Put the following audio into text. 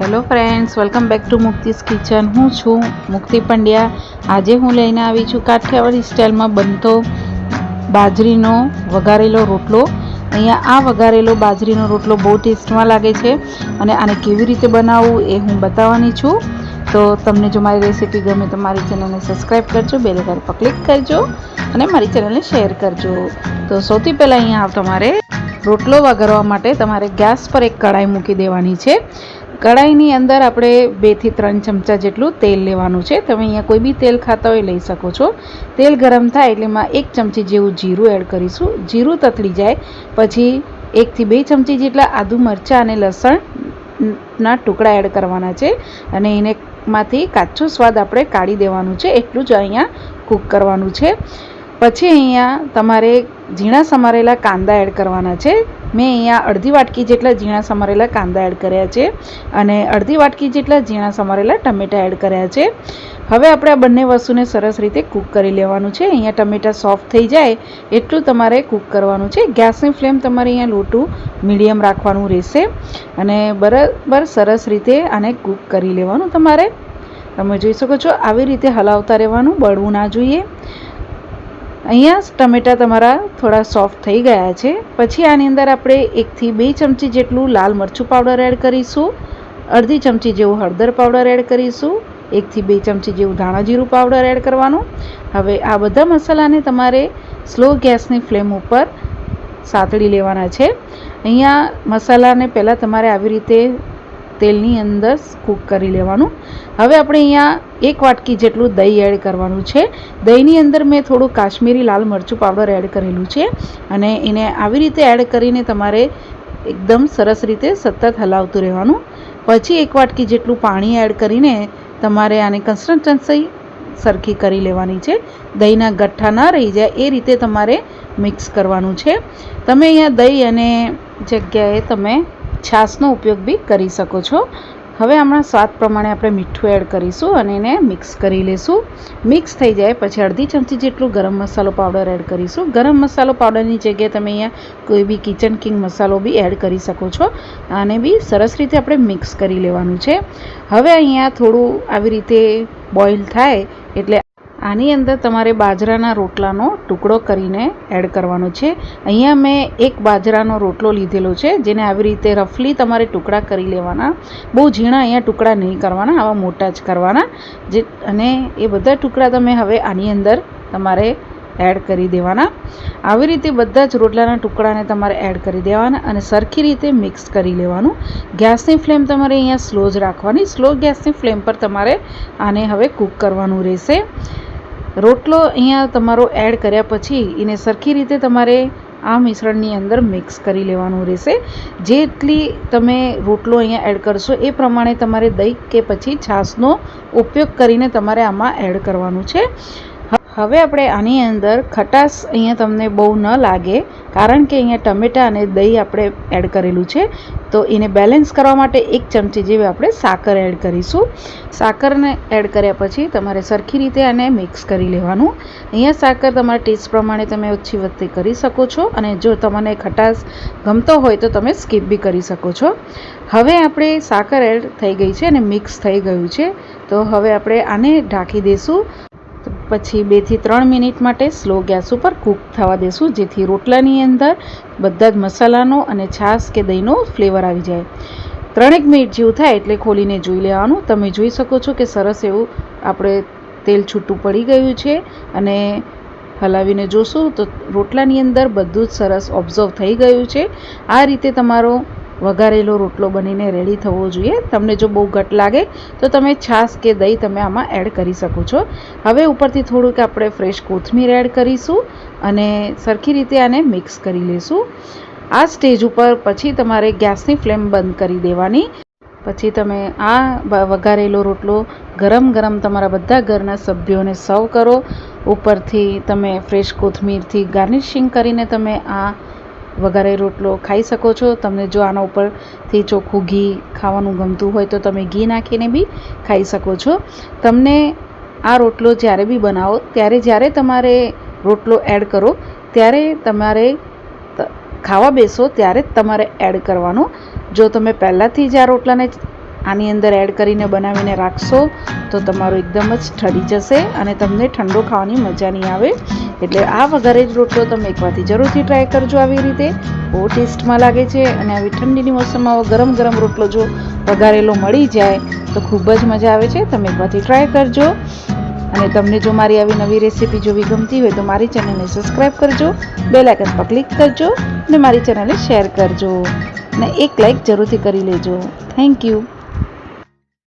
Hello friends welcome back to Mukti's kitchen હું છું મુક્તિ પંડ્યા. આજે હું લઈને આવી છું કાઠિયાવાડી સ્ટાઇલમાં બનતો બાજરીનો વઘારેલો રોટલો. અહીંયા આ વઘારેલો બાજરીનો રોટલો બહુ ટેસ્ટમાં લાગે છે અને આને કેવી રીતે બનાવવું એ હું બતાવવાની છું. તો તમને જો મારી રેસીપી ગમે તો મારી ચેનલને સબસ્ક્રાઈબ કરજો, બેલ આઇકન પર ક્લિક કરજો અને મારી ચેનલને શેર કરજો. તો સૌથી પહેલાં અહીંયા તમારે રોટલો વઘારવા માટે તમારે ગેસ પર એક કઢાઈ મૂકી દેવાની છે. કઢાઈની અંદર આપણે બેથી ત્રણ ચમચા જેટલું તેલ લેવાનું છે. તમે અહીંયા કોઈ બી તેલ ખાતા હોય લઈ શકો છો. તેલ ગરમ થાય એટલે એમાં એક ચમચી જેવું જીરું એડ કરીશું. જીરું તતળી જાય, પછી એકથી બે ચમચી જેટલા આદુ મરચાં અને લસણના ટુકડા એડ કરવાના છે અને એને માંથી કાચો સ્વાદ આપણે કાઢી દેવાનું છે. એટલું જ અહીંયા કૂક કરવાનું છે. પછી અહીંયા તમારે ઝીણા સમારેલા કાંદા એડ કરવાના છે. મેં અહીંયા અડધી વાટકી જેટલા ઝીણા સમારેલા કાંદા એડ કર્યા છે અને અડધી વાટકી જેટલા ઝીણા સમારેલા ટમેટાં એડ કર્યા છે. હવે આપણે આ બંને વસ્તુને સરસ રીતે કૂક કરી લેવાનું છે. અહીંયા ટમેટાં સોફ્ટ થઈ જાય એટલું તમારે કૂક કરવાનું છે. ગેસની ફ્લેમ તમારે અહીંયા લોટું મીડિયમ રાખવાનું રહેશે અને બરાબર સરસ રીતે આને કૂક કરી લેવાનું તમારે. તમે જોઈ શકો છો, આવી રીતે હલાવતા રહેવાનું, બળવું ના જોઈએ. અહીંયા ટમેટા તમારા થોડા સોફ્ટ થઈ ગયા છે. પછી આની અંદર આપણે એકથી બે ચમચી જેટલું લાલ મરચું પાવડર એડ કરીશું. અડધી ચમચી જેવું હળદર પાવડર એડ કરીશું. એકથી બે ચમચી જેવું ધાણા જીરું પાવડર એડ કરવાનું. હવે આ બધા મસાલાને તમારે સ્લો ગેસની ફ્લેમ ઉપર સાતળી લેવાના છે. અહીંયા મસાલાને પહેલાં તમારે આવી રીતે તેલની અંદર કૂક કરી લેવાનું. હવે આપણે અહીંયા એક વાટકી જેટલું દહીં એડ કરવાનું છે. દહીંની અંદર મેં થોડું કાશ્મીરી લાલ મરચું પાવડર એડ કરેલું છે અને એને આવી રીતે એડ કરીને તમારે એકદમ સરસ રીતે સતત હલાવતું રહેવાનું. પછી એક વાટકી જેટલું પાણી એડ કરીને તમારે આને કન્સિસ્ટન્સી સરખી કરી લેવાની છે. દહીંના ગઠ્ઠા ન રહી જાય એ રીતે તમારે મિક્સ કરવાનું છે. તમે અહીંયા દહીં અને જગ્યાએ તમે છાશનો ઉપયોગ બી કરી શકો છો. હવે હમણાં સ્વાદ પ્રમાણે આપણે મીઠું એડ કરીશું અને એને મિક્સ કરી લઈશું મિક્સ થઈ જાય પછી અડધી ચમચી જેટલું ગરમ મસાલો પાવડર એડ કરીશું. ગરમ મસાલો પાવડરની જગ્યાએ તમે અહીંયા કોઈ બી કિચન કિંગ મસાલો બી એડ કરી શકો છો. આને બી સરસ રીતે આપણે મિક્સ કરી લેવાનું છે. હવે અહીંયા થોડું આવી રીતે બોઇલ થાય એટલે આની અંદર તમારે બાજરાના રોટલાનો ટુકડો કરીને એડ કરવાનો છે. અહીંયા મેં એક બાજરાનો રોટલો લીધેલો છે, જેને આવી રીતે રફલી તમારે ટુકડા કરી લેવાના. બહુ ઝીણા અહીંયા ટુકડા નહીં કરવાના, આવા મોટા જ કરવાના. જે અને એ બધા ટુકડા તમે હવે આની અંદર તમારે એડ કરી દેવાના. આવી રીતે બધા જ રોટલાના ટુકડાને તમારે એડ કરી દેવાના અને સરખી રીતે મિક્સ કરી લેવાનું. ગેસની ફ્લેમ તમારે અહીંયા સ્લો જ રાખવાની. સ્લો ગેસની ફ્લેમ પર તમારે આને હવે કૂક કરવાનું રહેશે. રોટલો અહીંયા તમારો એડ કર્યા પછી એને સરખી રીતે તમારે આ મિશ્રણની અંદર મિક્સ કરી લેવાનું રહેશે. જેટલી તમે રોટલો અહીંયા એડ કરશો એ પ્રમાણે તમારે દહીં કે પછી છાશનો ઉપયોગ કરીને તમારે આમાં એડ કરવાનું છે. હવે આપણે આની અંદર ખટાશ અહીંયા તમને બહુ ન લાગે, કારણ કે અહીંયા ટમેટાં અને દહીં આપણે એડ કરેલું છે. તો એને બેલેન્સ કરવા માટે એક ચમચી જેવી આપણે સાકર એડ કરીશું. સાકરને એડ કર્યા પછી તમારે સરખી રીતે આને મિક્સ કરી લેવાનું. અહીંયા સાકર તમારા ટેસ્ટ પ્રમાણે તમે ઓછી વધતી કરી શકો છો અને જો તમને ખટાશ ગમતો હોય તો તમે સ્કીપ બી કરી શકો છો. હવે આપણે સાકર એડ થઈ ગઈ છે અને મિક્સ થઈ ગયું છે. તો હવે આપણે આને ઢાંકી દઈશું પછી બેથી ત્રણ મિનિટ માટે સ્લો ગેસ ઉપર કૂક થવા દેશું, જેથી રોટલાની અંદર બધા જ મસાલાનો અને છાશ કે દહીંનો ફ્લેવર આવી જાય. ત્રણેક મિનિટ જેવું થાય એટલે ખોલીને જોઈ લેવાનું. તમે જોઈ શકો છો કે સરસ એવું આપણે તેલ છૂટું પડી ગયું છે અને હલાવીને જોશું તો રોટલાની અંદર બધું જ સરસ ઓબ્ઝર્વ થઈ ગયું છે. આ રીતે તમારો વઘારેલો રોટલો બનીને રેડી થવો જોઈએ. તમને જો બહુ ઘટ લાગે, તો તમે છાશ કે દહીં તમે આમાં એડ કરી શકો છો. હવે ઉપરથી થોડુંક આપણે ફ્રેશ કોથમીર એડ કરીશું અને સરખી રીતે આને મિક્સ કરી લઈશું આ સ્ટેજ ઉપર પછી તમારે ગેસની ફ્લેમ બંધ કરી દેવાની. પછી તમે આ વઘારેલો રોટલો ગરમ ગરમ તમારા બધા ઘરના સભ્યોને સર્વ કરો. ઉપરથી તમે ફ્રેશ કોથમીરથી ગાર્નિશિંગ કરીને તમે આ વઘારે રોટલો ખાઈ શકો છો. તમને જો આના ઉપરથી ચોખ્ખું ઘી ખાવાનું ગમતું હોય તો તમે ઘી નાખીને બી ખાઈ શકો છો. તમને આ રોટલો જ્યારે બી બનાવો, ત્યારે જ્યારે તમારે રોટલો એડ કરો, ત્યારે તમારે ખાવા બેસો, ત્યારે જ તમારે એડ કરવાનો. જો તમે પહેલાંથી જ આ રોટલાને આની અંદર એડ કરીને બનાવીને રાખશો તો તમારો એકદમ જ ઠરી જશે અને તમને ઠંડો ખાવાની મજા નહીં આવે. એટલે આ વઘારે જ રોટલો તમે એકવારથી જરૂરથી ટ્રાય કરજો આવી રીતે. બહુ ટેસ્ટમાં લાગે છે અને આવી ઠંડીની મોસમમાં ગરમ ગરમ રોટલો જો વઘારેલો મળી જાય તો ખૂબ જ મજા આવે છે. તમે એકવારથી ટ્રાય કરજો. અને તમને જો મારી આવી નવી રેસીપી જોવી ગમતી હોય તો મારી ચેનલને સબસ્ક્રાઈબ કરજો. બે લાઇકન પર ક્લિક કરજો અને મારી ચેનલને શેર કરજો. અને એક લાઇક જરૂરથી કરી લેજો. Thank you